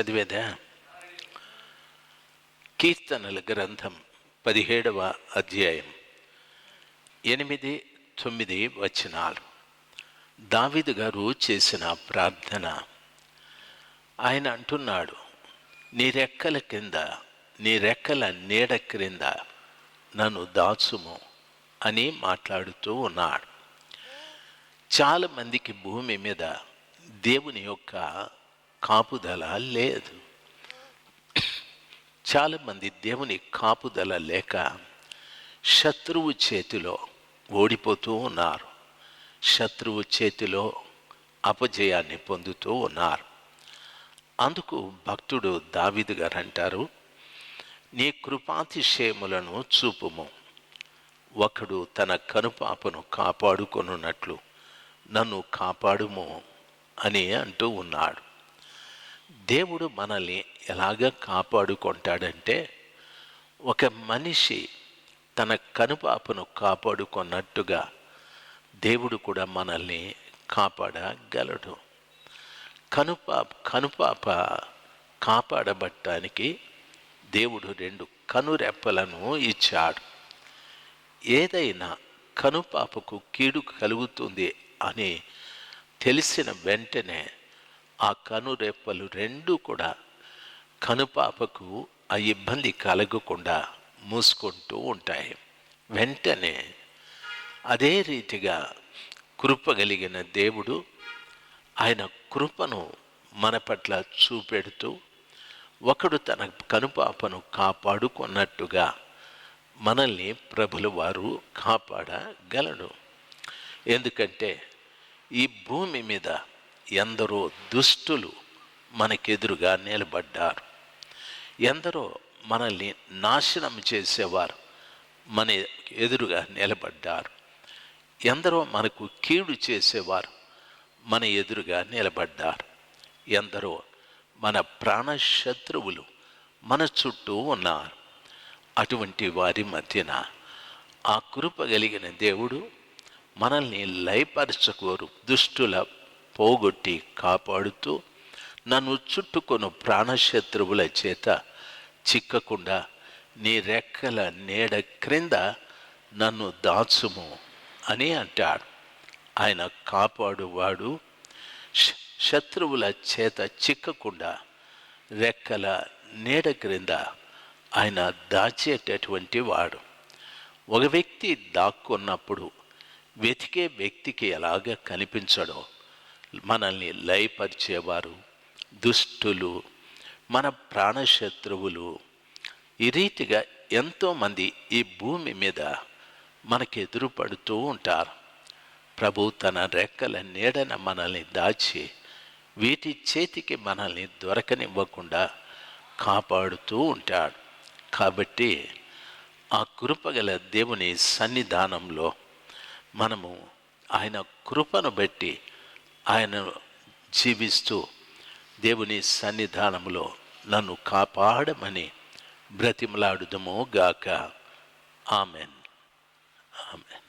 చదివేదా? కీర్తనల గ్రంథం పదిహేడవ అధ్యాయం ఎనిమిది తొమ్మిది వచనాలు. దావిదు గారు చేసిన ప్రార్థన. ఆయన అంటున్నాడు నీ రెక్కల కింద నీ రెక్కల నీడ క్రింద నన్ను దాచుము అని మాట్లాడుతూ ఉన్నాడు. చాలా మందికి భూమి మీద దేవుని యొక్క కాపుదల లేదు చాలామంది దేవుని కాపుదల లేక శత్రువు చేతిలో ఓడిపోతూ ఉన్నారు. శత్రువు చేతిలో అపజయాన్ని పొందుతూ ఉన్నారు. అందుకు భక్తుడు దావిదు గారు అంటారు నీ కృపాతిశయములను చూపుము. ఒకడు తన కనుపాపను కాపాడుకొనున్నట్లు నన్ను కాపాడుము అని అంటూ ఉన్నాడు. దేవుడు మనల్ని ఎలాగ కాపాడుకుంటాడంటే ఒక మనిషి తన కనుపాపను కాపాడుకున్నట్టుగా దేవుడు కూడా మనల్ని కాపాడగలడు. కనుపాప కనుపాప కాపాడబట్టానికి దేవుడు రెండు కనురెప్పలను ఇచ్చాడు. ఏదైనా కనుపాపకు కీడు కలుగుతుంది అని తెలిసిన వెంటనే ఆ కనురెప్పలు రెండు కూడా కనుపాపకు ఆ ఇబ్బంది కలగకుండా మూసుకుంటూ ఉంటాయి. వెంటనే అదే రీతిగా కృపగలిగిన దేవుడు ఆయన కృపను మన పట్ల చూపెడుతూ ఒకడు తన కనుపాపను కాపాడుకున్నట్టుగా మనల్ని ప్రభుల వారు కాపాడగలడు. ఎందుకంటే ఈ భూమి మీద ఎందరో దుష్టులు మనకెదురుగా నిలబడ్డారు. ఎందరో మనల్ని నాశనం చేసేవారు మన ఎదురుగా నిలబడ్డారు. ఎందరో మనకు కీడు చేసేవారు మన ఎదురుగా నిలబడ్డారు. ఎందరో మన ప్రాణశత్రువులు మన చుట్టూ ఉన్నారు. అటువంటి వారి మధ్యన ఆ కృప కలిగిన దేవుడు మనల్ని లయపరచకోరు. దుష్టుల పోగొట్టి కాపాడుతూ నన్ను చుట్టుకొను ప్రాణశత్రువుల చేత చిక్కకుండా నీ రెక్కల నీడ క్రింద నన్ను దాచుము అని అంటాడు. ఆయన కాపాడువాడు శత్రువుల చేత చిక్కకుండా రెక్కల నీడ క్రింద ఆయన దాచేటటువంటి వాడు. ఒక వ్యక్తి దాక్కున్నప్పుడు వెతికే వ్యక్తికి ఎలాగ కనిపించడో మనల్ని లయపరిచేవారు దుష్టులు మన ప్రాణశత్రువులు. ఈ రీతిగా ఎంతోమంది ఈ భూమి మీద మనకి ఎదురుపడుతూ ఉంటారు. ప్రభు తన రెక్కల నీడన మనల్ని దాచి వీటి చేతికి మనల్ని దొరకనివ్వకుండా కాపాడుతూ ఉంటాడు. కాబట్టి ఆ కృపగల దేవుని సన్నిధానంలో మనము ఆయన కృపను బట్టి ఆయన జీవిస్తూ దేవుని సన్నిధానములో నన్ను కాపాడమని బ్రతిమలాడుదమో గాక. ఆమెన్. ఆమెన్.